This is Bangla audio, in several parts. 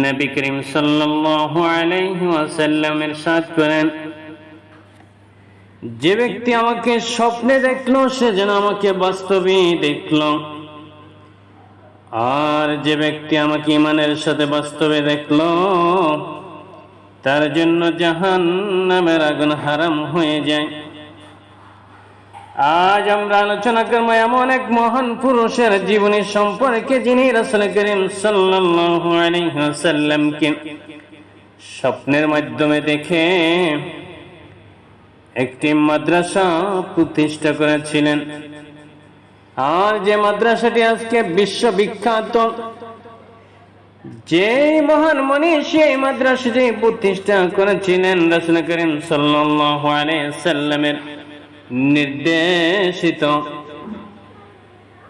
নবী করিম সাল্লাল্লাহু আলাইহি ওয়াসাল্লাম ইরশাদ করেন, যে ব্যক্তি আমাকে স্বপ্নে দেখল, সে যেন আমাকে বাস্তবে দেখল। আর যে ব্যক্তি আমাকে ইমানের সাথে বাস্তবে দেখল, তার জন্য জাহান নামের আগুন হারাম হয়ে যায়। আজ আমরা আলোচনা করব এমন এক মহান পুরুষের জীবনী সম্পর্কে যিনি রাসূল করিম ওয়াসাল্লামকে স্বপ্নের মাধ্যমে দেখে একটি মাদ্রাসা প্রতিষ্ঠা করেছিলেন। আর যে মাদ্রাসাটি আজকে বিশ্ববিখ্যাত, যে মহান মনীষী এই মাদ্রাসাটি প্রতিষ্ঠা করেছিলেন রাসূল করিম ওয়াসাল্লামের। নির্দেশিত।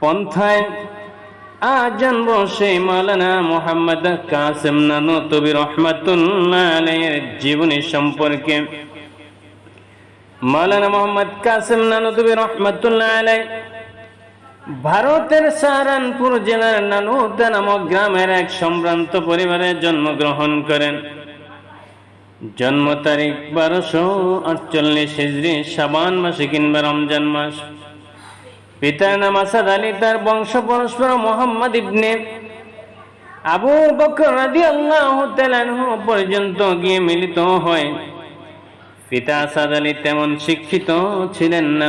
পন্থায় আজ জানব সেই মালানা মোহাম্মদ কাসেম নানো তবি রহমাতুল্লাহ আলাইয়ের জীবনী সম্পর্কে। মালানা মোহাম্মদ কাসেম নানো তবি রহমাতুল্লাহ ভারতের সাহারানপুর জেলার নানুদা নামক গ্রামের এক সম্ভ্রান্ত পরিবারে জন্মগ্রহণ করেন। জন্ম তারিখ বারোশো আটচল্লিশ হিজড়ি সাবান মাসে কিংবা রমজান মাস। পিতার নাম আসাদ আলী, তার বংশ পরস্পর মোহাম্মদ ইবনে আবু বকর রাদি আল্লাহ পর্যন্ত গিয়ে মিলিত হয়। পিতা আসাদ আলী তেমন শিক্ষিত ছিলেন না।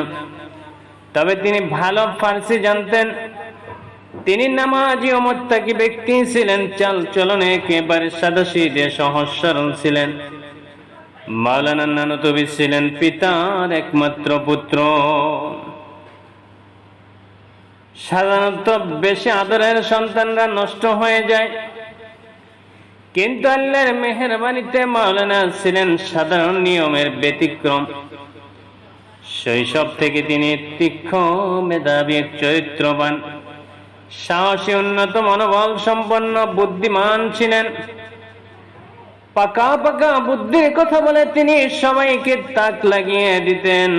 তবে তিনি ভালো ফার্সি জানতেন। তিনি নামাজি ও মোত্তাকি ব্যক্তি ছিলেন চাল চলনে একেবারে সাদাসিদে সহজ সরল ছিলেন। মাওলানা নানতবি ছিলেন পিতার একমাত্র পুত্র। সাধারণত বেশি আদরের সন্তানরা নষ্ট হয়ে যায়। কিন্তু আল্লাহর মেহরবানিতে মাওলানা ছিলেন সাধারণ নিয়মের ব্যতিক্রম। শৈশব থেকে তিনি তীক্ষ্ণ মেধাবী, চরিত্রবান, সাহসী, উন্নত, মনোবল সম্পন্ন, বুদ্ধিমান ছিলেন। পাকা পাকা বুদ্ধির কথা বলে তিনি সবাইকে তাক লাগিয়ে দিতেন।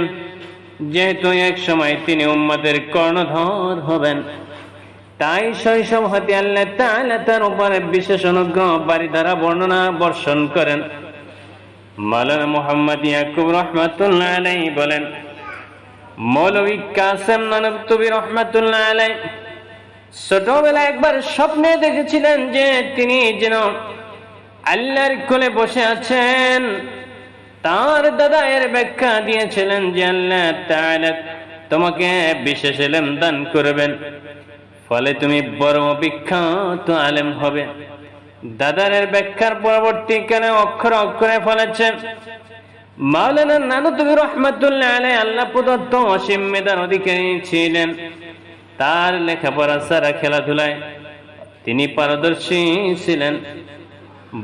যেহেতু এক সময় তিনি উম্মাদের কর্ণধর হবেন। তাই শৈশব হতে আল্লাহ তাআলা তার উপরে বিশেষ অনুগ্রহ বাড়ি দ্বারা বর্ণনা, বর্ষণ করেন। মালানা মোহাম্মদ ইয়াকুব রহমাতুল্লাহ আলাই বলেন মৌলভী কাসেম নানবতুবি রহমাতুল্লাহ আলাই ছোটবেলা একবার স্বপ্নে দেখেছিলেন যে তিনি যেন আল্লাহর কোলে বসে আছেন। তার দাদা এর ব্যাখ্যা দিয়েছিলেন যে আল্লাহ তোমাকে বিশেষ এলেম দান করবেন। ফলে তুমি বড় বিখ্যাত আলেম হবে। দাদারের ব্যাখ্যার পরবর্তীকালে অক্ষর অক্ষরে ফলেছে, মাওলানা নানুতুবি রহমাতুল্লাহ আলাই আল্লাহ প্রদত্ত অসীম মেধার অধিকারী ছিলেন। তার লেখাপড়া সারা খেলাধুলায় তিনি পারদর্শী ছিলেন।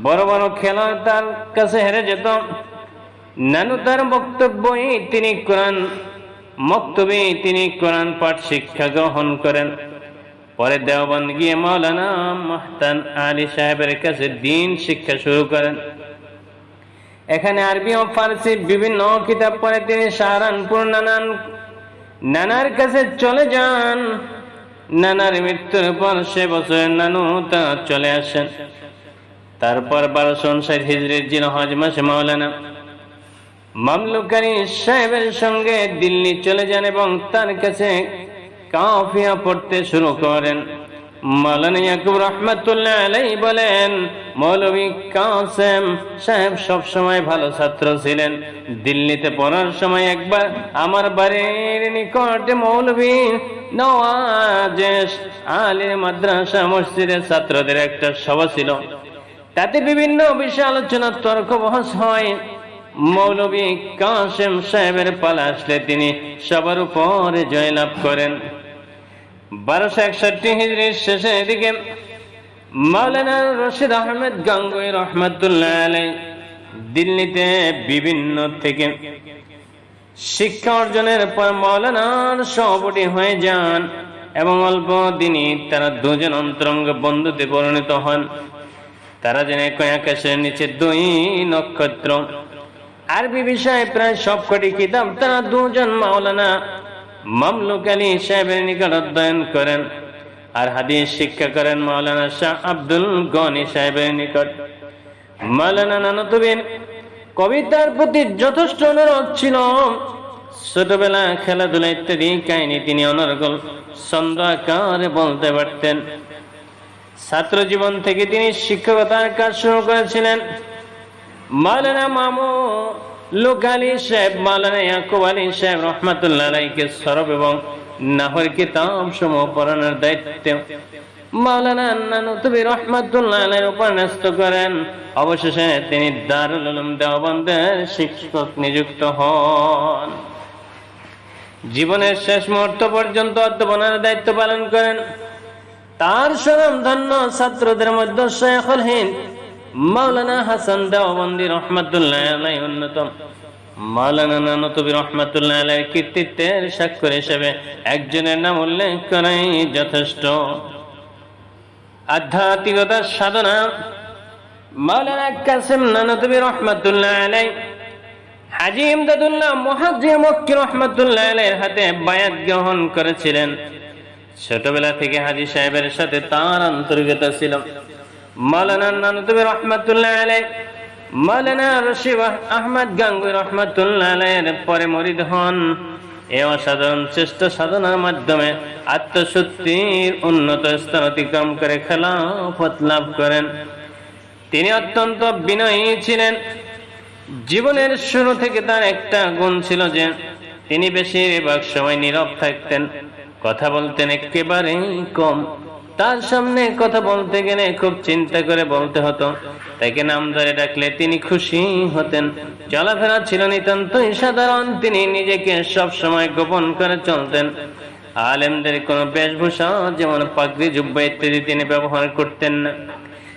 বড় বড় খেলা তার কাছে হেরে যেত। নানু তার বক্তব্যই তিনি কোরআন, মক্তবে তিনি কোরআন পাঠ শিক্ষা গ্রহণ করেন। পরে দেওবন্দ গিয়ে মৌলানা মাহতান আলী সাহেবের কাছে দিন শিক্ষা শুরু করেন। এখানে আরবি ও ফার্সি বিভিন্ন কিতাব পড়ে তিনি সাহারানপুর নানান, নানার কাছে চলে যান। নানার মৃত্যুর পর সে বছর নানু তা চলে আসেন। তারপর বারোশো উনষাট হিজড়ির জিন হজ মাসে মাওলানা মামলুকারী সাহেবের সঙ্গে দিল্লি চলে যান এবং তার কাছে কাফিয়া পড়তে শুরু করেন। বলেন মৌলভী সাহেব সব সময় ভালো ছাত্র ছিলেন। দিল্লিতে পড়ার সময় একবার আমার বাড়ির নিকটে মাদ্রাসা মসজিদের ছাত্রদের একটা সভা ছিল। তাতে বিভিন্ন বিষয় আলোচনা তর্ক বহস হয়। মৌলভী কাসেম সাহেবের পালা আসলে তিনি সবার উপরে জয়লাভ করেন। বারোশো একষট্টি হিজড়ির শেষের দিকে মাওলানা রশিদ আহমেদ গাঙ্গুই রহমতুল্লাহ দিল্লিতে বিভিন্ন থেকে শিক্ষা অর্জনের পর মৌলানার সভাপতি হয়ে যান এবং অল্প দিনই তারা দুজন অন্তরঙ্গ বন্ধুতে পরিণত হন। তারা যেন একই আকাশের নিচে দুই নক্ষত্র। আরবি বিষয়ে প্রায় সবকটি কিতাব তারা দুজন মাওলানা মামলুক আলী সাহেবের নিকট অধ্যয়ন করেন। আর হাদিস শিক্ষা করেন মাওলানা শাহ আব্দুল গনি সাহেবের নিকট। মাওলানা নানতুবিন কবিতার প্রতি যথেষ্ট অনুরোধ ছিল। ছোটবেলা খেলাধুলা ইত্যাদি কাহিনী তিনি অনর্গল, ছন্দ আকারে বলতে পারতেন। ছাত্র জীবন থেকে তিনি শিক্ষকতার কাজ শুরু করেছিলেন। মাওলানা মামু লোক আলী সাহেব, মাওলানা ইয়াকুব আলী সাহেব রহমাতুল্লাহ সরব এবং নাহর কিতাব সমূহ পড়ানোর দায়িত্ব। মাওলানা রহমাতুল্লাহ করেন। অবশেষে তিনি দারুল শিক্ষক নিযুক্ত হন। জীবনের শেষ মুহূর্ত পর্যন্ত অধ্যাপনার দায়িত্ব পালন করেন। তার স্বরম ধন্য ছাত্রদের মধ্যে শেখুল হিন্দ, মাওলানা হাসান দেওবন্দি রহমাতুল্লাহ আলাই অন্যতম। মাওলানা নানতবি রহমাতুল্লাহ আলাই কীর্তিত্বের স্বাক্ষর হিসেবে একজনের নাম উল্লেখ করাই যথেষ্ট। আধ্যাত্মিকতার সাধনা, মাওলানা কাসিম নানতবি রহমাতুল্লাহ আলাই হাজি ইমদাদুল্লাহ মুহাজ্জির মক্কি রহমাতুল্লাহ আলাইহির হাতে বায়াত গ্রহণ করেছিলেন। ছোটবেলা থেকে হাজি সাহেবের সাথে তার আন্তরিকতা ছিল। মাওলানা রশিদ আহমদ পরে মরিদ হন। চেষ্টা সাধনার মাধ্যমে উন্নত অতিক্রম করে লাভ করেন। তিনি অত্যন্ত বিনয়ী ছিলেন। জীবনের শুরু থেকে তার একটা গুণ ছিল যে তিনি বেশিরভাগ সময় নীরব থাকতেন। কথা বলতেন একেবারেই কম। তার সামনে কথা বলতে গেলে খুব চিন্তা করে বলতে হতো। তাকে নাম ধরে ডাকলে তিনি খুশি হতেন। চলাফেরা ছিল নিতান্তই সাধারণ। তিনি নিজেকে সব সময় গোপন করে চলতেন। আলেমদের কোনো বেশভূষা যেমন পাগড়ি, জুব্বা ইত্যাদি তিনি ব্যবহার করতেন না।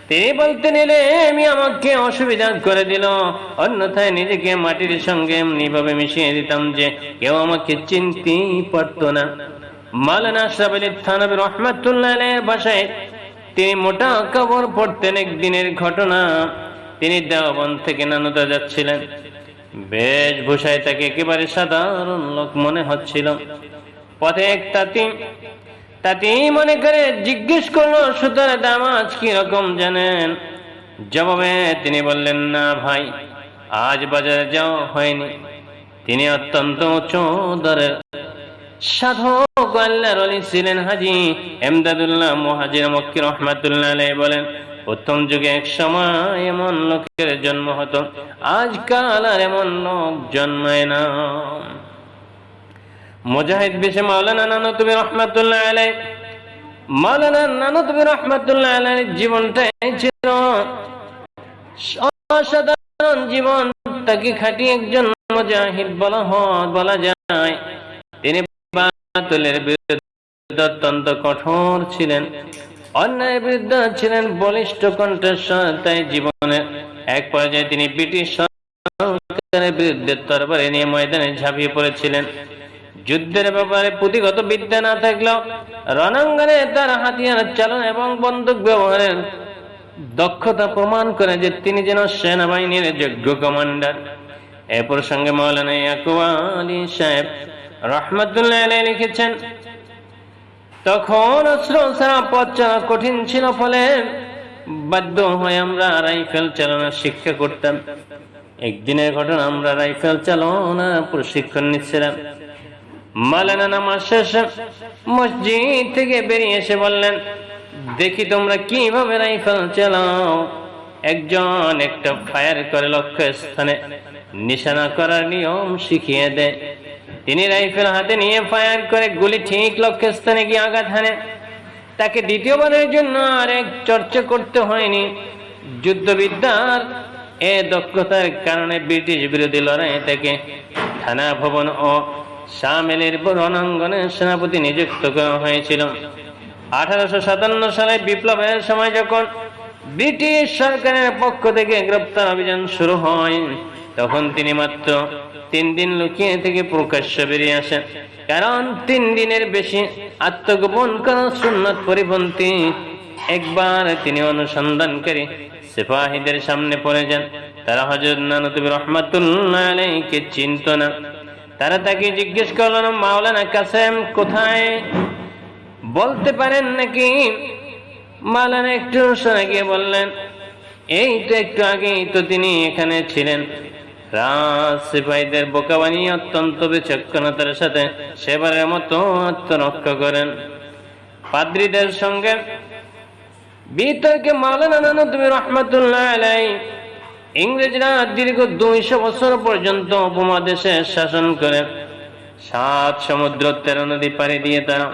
তিনি বলতে নিলে, আমি আমাকে অসুবিধা করে দিল। অন্যথায় নিজেকে মাটির সঙ্গে এমনিভাবে মিশিয়ে দিতাম যে কেউ আমাকে চিনতেই পারতো না। মালানা আলী থানবী রহমাতুল্লাহ বাসায় তিনি মোটা কাপড় পরতেন একদিনের ঘটনা। তিনি দেওবন থেকে নানুদা যাচ্ছিলেন। বেশভূষায় তাকে একেবারে সাধারণ লোক মনে হচ্ছিল। পথে এক তাঁতি তাতে মনে করে জিজ্ঞেস করল, সুতার দাম আজ কি জানেন? জবাবে তিনি বললেন, না ভাই, আজ বাজারে যাওয়া হয়নি। তিনি অত্যন্ত উচ্চ দরের ছিলেন হাজি এমদাদুল্লাহ মুহাজির মক্কি রহমাতুল্লাহ আলাইহি বলেন, প্রথম যুগে এক সময় এমন লোকের জন্ম হতো, আজকাল আর এমন লোক জন্মায় না। মুজাহিদ বেশে মাওলানা নানতুবি রহমাতুল্লাহ আলাই মাওলানা রহমাতুল্লাহ আলাইয়ের জীবনটাই ছিল অসাধারণ জীবন, তাকে খাটি একজন মুজাহিদ বলা হয়, বলা যায়। অত্যন্ত কঠোর ছিলেন। বিরুদ্ধে ছিলেন বলিষ্ঠ কণ্ঠস্বর তাই জীবনের এক পর্যায়ে তিনি ব্রিটিশ সরকারের বিরুদ্ধে তরবারি নিয়ে ময়দানে ঝাঁপিয়ে পড়েছিলেন। যুদ্ধের ব্যাপারে পুঁথিগত বিদ্যা না থাকলেও রণাঙ্গনে তার হাতিয়ার চালন এবং বন্দুক ব্যবহারের দক্ষতা প্রমাণ করে যে তিনি যেন সেনাবাহিনীর যোগ্য কমান্ডার। এ প্রসঙ্গে মৌলানা ইয়াকুব আলী সাহেব রহমতুল্লাহ লিখেছেন, তখন অস্ত্র কঠিন ছিল ফলে বাধ্য হয়ে আমরা রাইফেল চালানোর শিক্ষা করতাম। একদিনের ঘটনা আমরা রাইফেল চালানো প্রশিক্ষণ নিচ্ছিলাম। মালানা নামাজ শেষে মসজিদ থেকে বেরিয়ে এসে বললেন, দেখি তোমরা কীভাবে রাইফেল চালাও? একজন একটা ফায়ার করে লক্ষ্য স্থানে নিশানা করার নিয়ম শিখিয়ে দেয়। তিনি রাইফেল হাতে নিয়ে ফায়ার করে গুলি ঠিক লক্ষ্য স্থানে গিয়ে আঘাত হানে। তাকে দ্বিতীয়বারের জন্য আরেক চর্চা করতে হয়নি। যুদ্ধবিদ্যার এ দক্ষতার কারণে ব্রিটিশ বিরোধী লড়াই থেকে থানা ভবন ও শামেলের রণাঙ্গনে সেনাপতি নিযুক্ত করা হয়েছিল। আঠারোশো সাতান্ন সালে বিপ্লবের সময় যখন ব্রিটিশ সরকারের পক্ষ থেকে গ্রেপ্তার অভিযান শুরু হয়, তখন তিনি মাত্র তিন দিন লুকিয়ে থেকে প্রকাশ্য বেরিয়ে আসেন। কারণ তিন দিনের বেশি আত্মগোপন করা সুন্নত পরিপন্থী একবার তিনি অনুসন্ধানকারী সিপাহীদের সামনে পড়ে যান। তারা হজরত নানতুবি রহমাতুল্লাহ আলাইকে চিনত না। তারা তাকে জিজ্ঞেস করলেন, মাওলানা কাসেম কোথায়? বলতে পারেন নাকি? মাওলানা একটু সরে গিয়ে বললেন, এই তো একটু আগেই তো তিনি এখানে ছিলেন। রাজ সিপাহীদের বোকা বানিয়ে অত্যন্ত বিচক্ষণতার সাথে সেবারের মতো আত্মরক্ষা করেন। পাদ্রীদের সঙ্গে বিতর্কে মাওলানা নানতুবি রহমাতুল্লাহ আলাই ইংরেজরা দীর্ঘ দুইশো বছর পর্যন্ত উপমহাদেশে শাসন করে। সাত সমুদ্র তেরো নদী পাড়ি দিয়ে তারা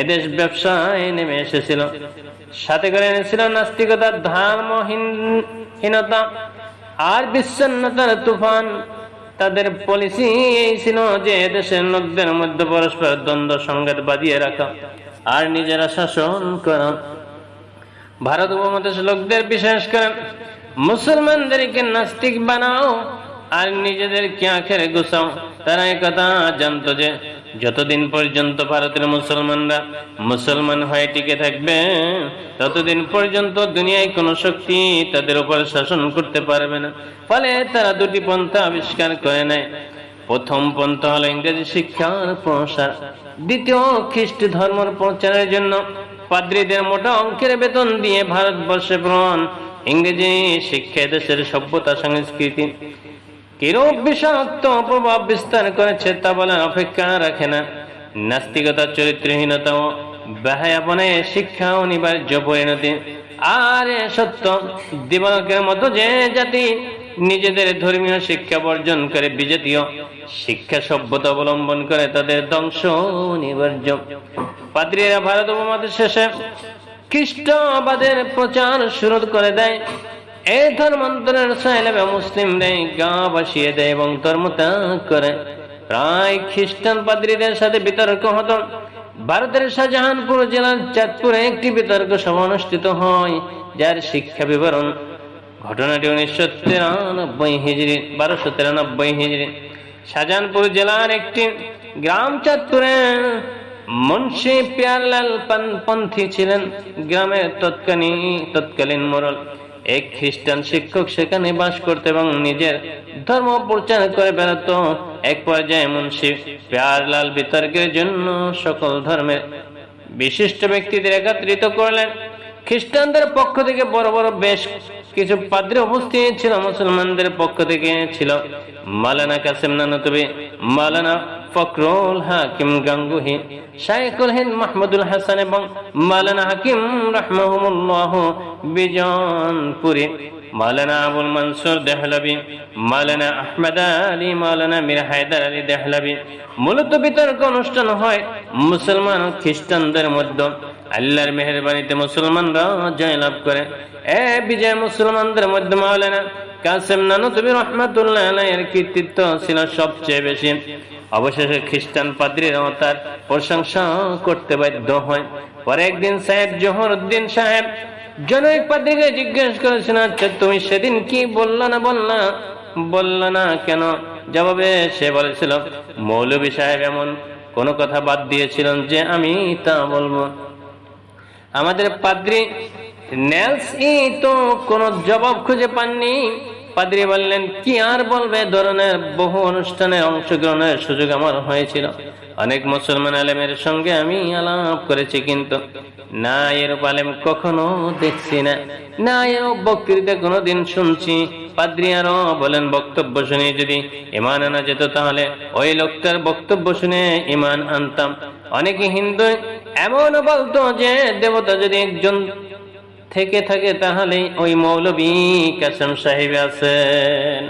এদেশ ব্যবসায় নেমে এসেছিল। সাথে করে এনেছিল নাস্তিকতা ধর্মহীনতা আর বিচ্ছন্নতার তুফান, তাদের পলিসি এই ছিল যে দেশের লোকদের মধ্যে পরস্পর দ্বন্দ্ব, সংঘাত বাঁধিয়ে রাখা আর নিজেরা শাসন করা। ভারত উপমহাদেশ লোকদের বিশেষ করে মুসলমানদেরকে নাস্তিক বানাও আর নিজেদেরকে আখের গুছাও। তারা কথা জানতো যে যতদিন পর্যন্ত ভারতের মুসলমানরা মুসলমান হয়ে টিকে থাকবে, ততদিন পর্যন্ত দুনিয়ায় কোনো শক্তি তাদের উপর শাসন করতে পারবে না। ফলে তারা দুটি পন্থা আবিষ্কার করে নেয়। প্রথম পন্থা হলো ইংরেজি শিক্ষার প্রসার। দ্বিতীয় খ্রিস্ট ধর্মের প্রচারের জন্য পাদ্রীদের মোটা অঙ্কের বেতন দিয়ে ভারতবর্ষে ভ্রমণ ইংরেজি শিক্ষা দেশের সভ্যতা, সংস্কৃতি কিরূপ বিষাক্ত প্রভাব বিস্তার করেছে তা বলার অপেক্ষা রাখে না। নাস্তিকতা, চরিত্রহীনতা ও ব্যয়াপনে শিক্ষা অনিবার্য পরিণতি। আর সত্য, দিবালকের মতো যে জাতি নিজেদের ধর্মীয় শিক্ষা বর্জন করে বিজাতীয় শিক্ষা সভ্যতা অবলম্বন করে তাদের ধ্বংস অনিবার্য। পাদ্রীরা ভারত উপমহাদেশ শেষে খ্রিস্টবাদের প্রচার শুরু করে দেয়। এই ধর্মান্তরের সাইলেবে মুসলিমরা গা বাসিয়ে দেয় এবং ধর্মত্যাগ করে। প্রায় খ্রিস্টান পাদ্রীদের সাথে বিতর্ক হতো। ভারতের শাহজাহানপুর জেলার চাঁদপুরে একটি বিতর্ক সভা অনুষ্ঠিত হয়, যার শিক্ষা বিবরণ ঘটনাটি উনিশশো তিরানব্বই হিজড়ি, বারোশো তিরানব্বই হিজড়ি। শাহজাহানপুর জেলার একটি গ্রাম চাঁদপুরে মুন্সি পিয়ারলাল পন্থী ছিলেন। গ্রামের তৎকালীন তৎকালীন মোরল এক খ্রিস্টান শিক্ষক সেখানে বাস করতে এবং নিজের ধর্ম প্রচার করে বেড়াত। এক পর্যায়ে মুন্সি প্যারলাল বিতর্কের জন্য সকল ধর্মের বিশিষ্ট ব্যক্তিদের একত্রিত করলেন। খ্রিস্টানদের পক্ষ থেকে বড় বড় বেশ কিছু পাদ্রে উপস্থিত ছিল, মুসলমানদের পক্ষ থেকে ছিল। মালানা কাসিম নানতবি, মালানা ফখরুল হাকিম গাঙ্গুহি, শাইখুল হিন্দ মাহমুদুল হাসান এবং মালানা হাকিম রাহমাহুমুল্লাহ বিজনপুরি, মালানা আবুল মনসুর দেহলবি, মালানা আহমেদ আলী, মালানা মীর হায়দার আলী দেহলবি। মূলত বিতর্ক অনুষ্ঠান হয় মুসলমান ও খ্রিস্টানদের মধ্যে। আল্লাহর মেহরবানিতে মুসলমানরা জয় লাভ করে। এ বিজয় মুসলমানদের মধ্যে মাওলানা কাসেম নানু তুমি রহমাতুল্লাহ আলাইয়ের কৃতিত্ব ছিল সবচেয়ে বেশি। অবশেষে খ্রিস্টান পাদ্রীরাও তার প্রশংসা করতে বাধ্য হয়। পরে একদিন সাহেব জহর উদ্দিন সাহেব জনৈক পাদ্রীকে জিজ্ঞেস করেছেন আচ্ছা তুমি সেদিন কি বলল না বললা? বলল না কেন? জবাবে সে বলেছিল মৌলবী সাহেব এমন কোন কথা বাদ দিয়েছিলেন যে আমি তা বলব। আমাদের পাদ্রি নেলস, ই, তো কোনো জবাব খুঁজে পাননি। পাদ্রী বললেন, কি আর বলবে? ধরনের বহু অনুষ্ঠানে অংশগ্রহণের সুযোগ আমার হয়েছিল। অনেক মুসলমান আলেমের সঙ্গে আমি আলাপ করেছি, কিন্তু না এরূপ আলেম কখনো দেখছি না। না এর বক্তৃতা কোনোদিন শুনছি। পাদ্রী আরও বলেন, বক্তব্য শুনে যদি ইমান আনা যেত তাহলে ওই লোকটার বক্তব্য শুনে ইমান আনতাম। অনেকে হিন্দু এমন বলতো যে দেবতা যদি একজন থেকে থাকে তাহলে ওই মৌলবী কাসেম সাহেব আছেন।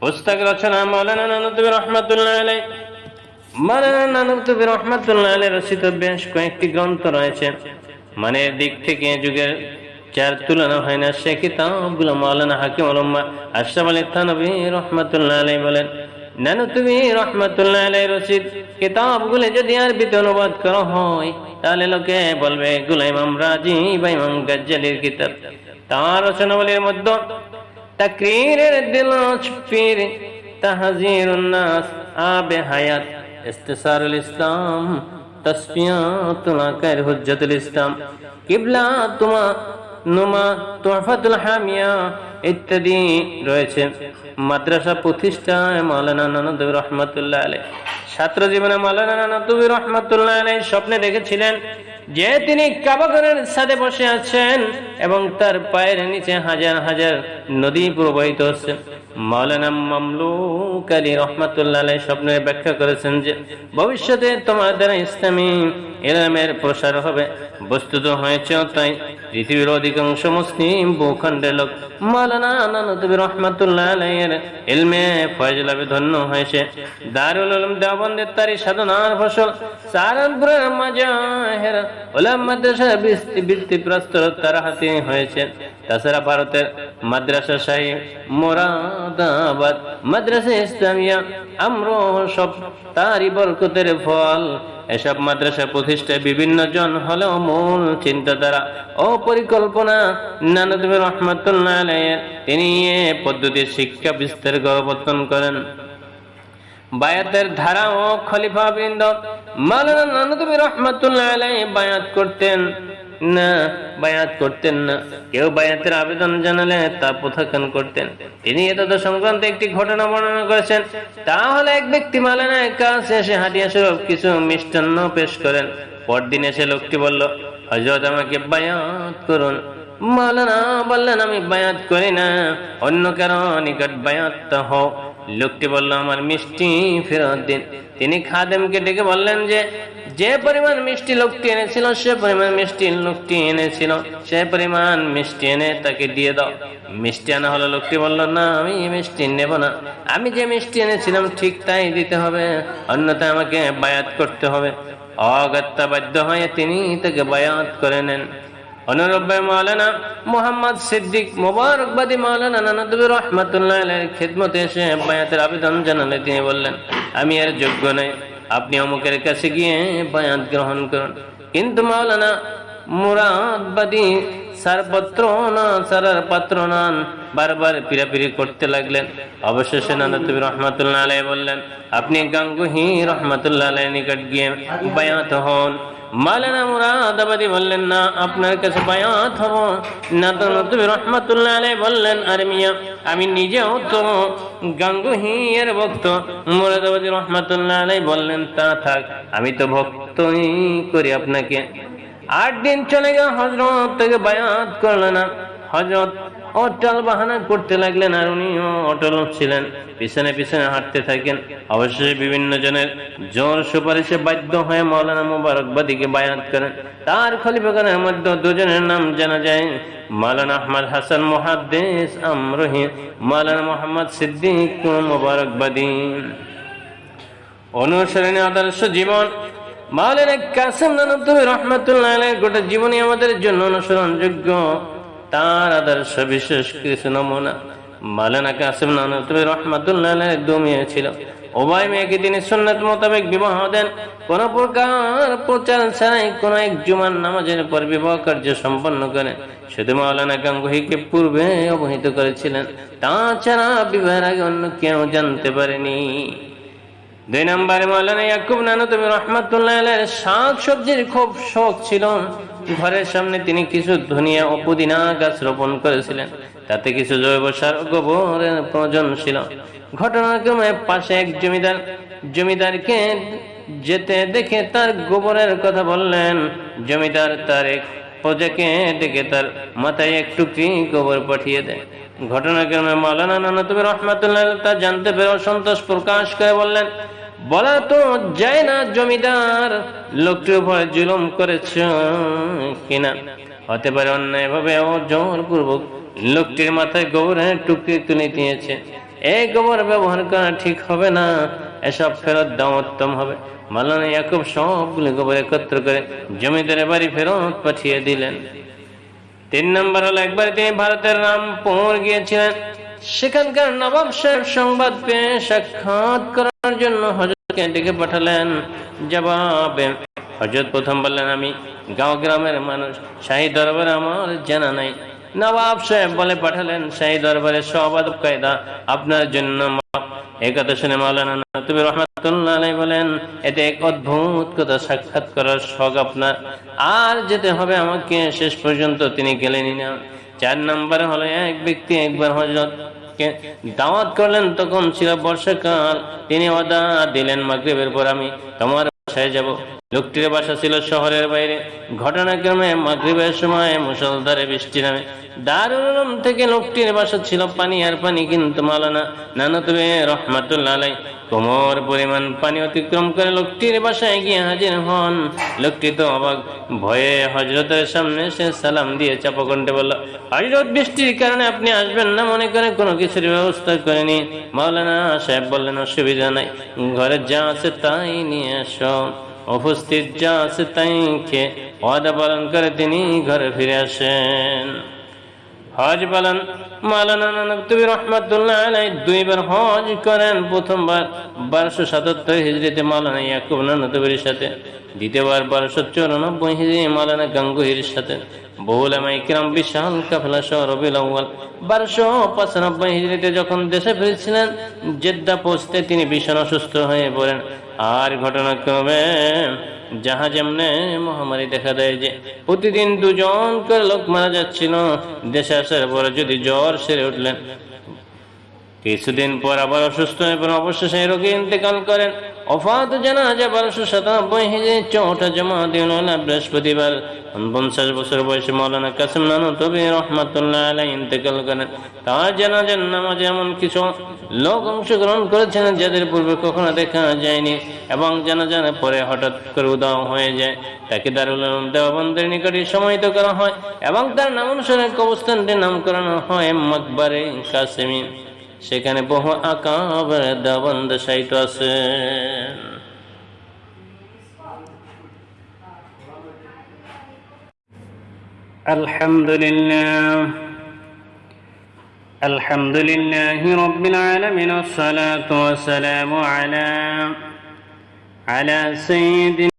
পুস্তক রচনা মাওলানা নানুতুবি রহমাতুল্লাহ আলাই মাওলানা নানুতুবি রহমাতুল্লাহ আলাই রচিত বেশ কয়েকটি গ্রন্থ রয়েছে। মানের দিক থেকে যুগের যার তুলনা হয় না, সে কিতাবগুলো মাওলানা হাকিম আলম্মা আশরাফ আলী থানবী রহমাতুল্লাহ আলাই বলেন। নানু তুমি রহমতুল্লাহ আলাই রচিত কিতাবগুলো যদি আরবিতে অনুবাদ করা হয়, তাহলে লোকে বলবে এগুলো ইমাম রাজি বা ইমাম গাজ্জালির কিতাব। তার রচনাবলীর মধ্যে তাকরীরের দিল পীর তাহাজিরুন নাস, আবে হায়াত, ইস্তিসারুল ইসলাম, তসফিয়াতুল আকার ইসলাম কিবলা তোমা নুমা তোহফাতুল হামিয়া ইত্যাদি রয়েছে। মাদ্রাসা প্রতিষ্ঠায় মালানা নানদবী রহমতুল্লাহ আলাই ছাত্র জীবনে নানা নানদবী রহমতুল্লাহ আলাই স্বপ্নে দেখেছিলেন যে তিনি কাবাগরের সাথে বসে আছেন। এবং তার পায়ের নিচে হাজার হাজার নদী প্রবাহিত হচ্ছে। মাওলানা মামলুক আলী রহমতুল্লাহ আলাই স্বপ্নে ব্যাখ্যা করেছেন যে, ভবিষ্যতে তোমার দ্বারা ইসলামী ইলমের প্রসার হবে, বস্তুত হয়েছে তাই পৃথিবীর অধিকাংশ মুসলিম ভূখণ্ডের লোক মাওলানা নানদবী রহমতুল্লাহ আলাইয়ের ইলমে ফয়জলাভে ধন্য হয়েছে। দারুল উলুম দেওবন্দের তারি সাধনার ফসল সারানপুরের মাজাহের ওলাম মাদ্রাসা বৃত্তি প্রস্তর তার হাতে হয়েছে। তাছাড়া ভারতের মাদ্রাসা শাহী মোরাদাবাদ, মাদ্রাসা ইসলামিয়া, আমরা সব তারই বরকতের ফল। এসব মাদ্রাসা প্রতিষ্ঠায় বিভিন্ন জন হলেও মূল চিন্তাধারা। ও পরিকল্পনা নানদবী রহমতুল্লাহ তিনি এ পদ্ধতির শিক্ষা বিস্তার গৌরবর্তন করেন। বায়াতের ধারা ও খলিফা বৃন্দ মালানা নানদবী রহমতুল্লাহ বায়াত করতেন। না বায়াত করতেন না। কেউ বায়াতের আবেদন জানালে তা প্রত্যাখ্যান করতেন। তিনি এতদ সংক্রান্ত একটি ঘটনা বর্ণনা করেছেন। তাহলে এক ব্যক্তি মালানার কাছে এসে হাটিয়া স্বরূপ কিছু মিষ্টান্ন পেশ করেন। পরদিন এসে লোকটি বলল হজরত আমাকে বায়াত করুন। মালানা বললেন, আমি বায়াত করি না। অন্য কারও নিকট বায়াত হোক লোকটি বলল, আমার মিষ্টি ফেরত দিন। তিনি খাদেমকে ডেকে বললেন যে যে পরিমাণ মিষ্টি লোকটি এনেছিল, সে পরিমাণ মিষ্টি লোকটি এনেছিল। সে পরিমাণ মিষ্টি এনে তাকে দিয়ে দাও। মিষ্টি আনা হলো, লোকটি বলল, না, আমি মিষ্টি নেব না। আমি যে মিষ্টি এনেছিলাম, ঠিক তাই দিতে হবে। অন্যথায় আমাকে বায়াত করতে হবে। অগত্যা বাধ্য হয়ে তিনি তাকে বায়াত করে নেন। মাওলানা মোহাম্মদ সিদ্দিক মোবারকবাদী মাওলানা এসে আবেদন জানালে তিনি বললেন, আমি এর যোগ্য নই। আপনি অমুকের কাছে গিয়ে বায়াত গ্রহণ করুন। কিন্তু মাওলানা মুরাদবাদী সারপত্র না, সারার পাত্র নান বারবার পিরাপিরি করতে লাগলেন। অবশেষে নানদবী রহমাতুল্লাহ আলাই বললেন, আপনি গাঙ্গুহি রহমাতুল্লাহ আলাই নিকট গিয়ে বায়াত হন। মালানা মুরাদাবাদি বললেন, না, আপনার কাছে বায়াত হব। না তো নতুবি রহমাতুল্লাহ আলাই বললেন, আর মিয়া, আমি নিজেও তো গাঙ্গুহি এর ভক্ত মুরাদাবাদী রহমাতুল্লাহ আলাই বললেন, তা থাক, আমি তো ভক্তই করি আপনাকে। আট দিন চলে গেল হজরত থেকে বায়াত করল না। হজরত অটল বাহানা করতে লাগলেন আর উনি অটল ছিলেন। পিছনে পিছনে হাঁটতে থাকেন। অবশ্যই বিভিন্ন জনের জোর সুপারিশে বাধ্য হয়ে মৌলানা মুবারকবাদীকে বায়াত করেন। তার খলিফাগানের মধ্যে দুজনের নাম জানা যায়। মাওলানা আহমদ হাসান মুহাদ্দিস আমরহি মাওলানা মোহাম্মদ সিদ্দিক মুবারকবাদী অনুসরণে আদর্শ জীবন। মাওলানা কাসেম নানতুবি রহমতুল্লাহ গোটা জীবনই আমাদের জন্য অনুসরণযোগ্য। তার আদর্শ বিশেষ কিছু নমুনা। মালানা কাসিম নানতুবি রহমতুল্লাহ আলাইহির দু মেয়ে ছিল উভয় মেয়েকে তিনি সুন্নাত মোতাবেক বিবাহ দেন। কোন প্রকার প্রচার ছাড়াই কোন এক জুমার নামাজের পর বিবাহ কার্য সম্পন্ন করেন। শুধু মাওলানা গাঙ্গুহিকে পূর্বে অবহিত করেছিলেন। তাছাড়া বিবাহের আগে অন্য কেউ জানতে পারেনি। দুই নম্বরে মাওলানা ইয়াকুব নানু, তুমি রহমতুল্লাহ শাক সবজির খুব শখ ছিল। ঘরের সামনে তিনি কিছু ধনিয়া ও পুদিনা গাছ রোপণ করেছিলেন। তাতে কিছু জৈব সার ও গোবরের প্রয়োজন ছিল। ঘটনাক্রমে পাশে এক জমিদার, জমিদারকে যেতে দেখে তার গোবরের কথা বললেন, জমিদার, তার এক প্রজাকে ডেকে তার মাথায় এক টুকরি গোবর পাঠিয়ে দেয় ঘটনাক্রমে মাওলানা নানতুবি রহমাতুল্লাহ তা জানতে পেরে অসন্তোষ প্রকাশ করে বললেন বলা তো যায় না, জমিদার। লোকটির উপরে জুলুম করেছ কিনা? হতে পারে অন্যায় ভাবে ও লোকটির মাথায় গোবরের টুকরি তুলে দিয়েছে। এই গোবর ব্যবহার করা ঠিক হবে না। এসব ফেরত দাম উত্তম হবে। মালানা ইয়াকুব সবগুলি গোবর একত্র করে জমিদারের বাড়ি ফেরত পাঠিয়ে দিলেন। তিন নম্বর হলো, একবার তিনি ভারতের রামপুর গিয়েছিলেন। সেখানকার নবাব সাহেব সংবাদ পেয়ে সাক্ষাৎ করার জন্য হজরতকে ডেকে পাঠালেন। জবাবে হজরত প্রথম বললেন, আমি গাঁও গ্রামের মানুষ, শাহী দরবারে আমার জানা নাই। নবাব সাহেব বলে পাঠালেন, শাহী দরবারে সব আদব কায়দা আপনার জন্য। এই শুনে মাওলানা নতুবি রহমাতুল্লাহ বলেন, এতে এক অদ্ভুত কথা সাক্ষাৎ করার শখ আপনার। আর যেতে হবে আমাকে, শেষ পর্যন্ত তিনি গেলেনই না। চার নম্বরে হলো এক ব্যক্তি, একবার হজরত দাওয়াত করলেন তখন ছিল বর্ষাকাল। তিনি অদা দিলেন মাগরিবের পর আমি তোমার বাসায় যাব। লোকটির বাসা ছিল শহরের বাইরে। ঘটনাক্রমে মাগরিবের সময় মুসলধারে বৃষ্টি নামে। দারুল উলুম থেকে লোকটির বাসা ছিল পানি আর পানি কিন্তু মালানা। নানা তুমি রহমাতুল্লাহ কোমর পরিমাণ পানি অতিক্রম করে লোকটির বাসায় গিয়ে হাজির হন। লোকটি তো অবাক। ভয়ে হজরতের সামনে সে সালাম দিয়ে চাপকণ্ঠে বলল হজরত বৃষ্টির কারণে আপনি আসবেন না মনে করে কোনো কিছুর ব্যবস্থা করেনি? মাওলানা সাহেব বললেন, অসুবিধা নাই। ঘরে যা আছে তাই নিয়ে এসো উপস্থিত যা আছে তাই খেয়ে ওয়াদা পালন করে তিনি ঘরে ফিরে আসেন। হজ পালন মালানা নানা রহমাতুল্লাহ আলাই দুইবার হজ করেন। প্রথমবার বারোশো সাতাত্তর হিজড়িতে মালানা ইয়াকুব নবীর সাথে, দ্বিতীয়বার বারোশো চৌরানব্বই হিজড়ি মালানা গাঙ্গুহির সাথে। বহুল কিরাম বিশাল বারোশো যখন দেশে ফিরছিলেন, জেদ্দা পৌঁছতে তিনি ভীষণ অসুস্থ হয়ে পড়েন। আর ঘটনাক্রমে জাহাজ এমনে মহামারী দেখা দেয় যে, প্রতিদিন দুজন করে লোক মারা যাচ্ছিল। দেশে আসার পরে যদি জ্বর সেরে উঠলেন। কিছুদিন পর আবার অসুস্থ হয়ে পড়েন। সেই রোগী ইন্তেকাল করেন। অফাত জানা যে বারোশো সাতানব্বই হিজে চৌঠা জমা দিন বৃহস্পতিবার। পঞ্চাশ বছর বয়সে মৌলানা কাসিম নানু তবি রহমাতুল্লাহ আলাই ইন্তেকাল করেন। তার জানাজার নামাজে এমন কিছু লোক অংশগ্রহণ করেছেন যাদের পূর্বে কখনো দেখা যায়নি এবং জানাজানের পরে হঠাৎ করে উদাও হয়ে যায়। তাকে দারুল দেওবন্দের নিকটে সমাহিত করা হয় এবং তার নাম অনুসারে কবস্থানটির নামকরণ হয় মকবারে কাসেমি। সেখানে বহু আকাবের দেওবন্দ সাহিত্য আছে الحمد لله الحمد لله رب العالمين والصلاة والسلام على على سيدنا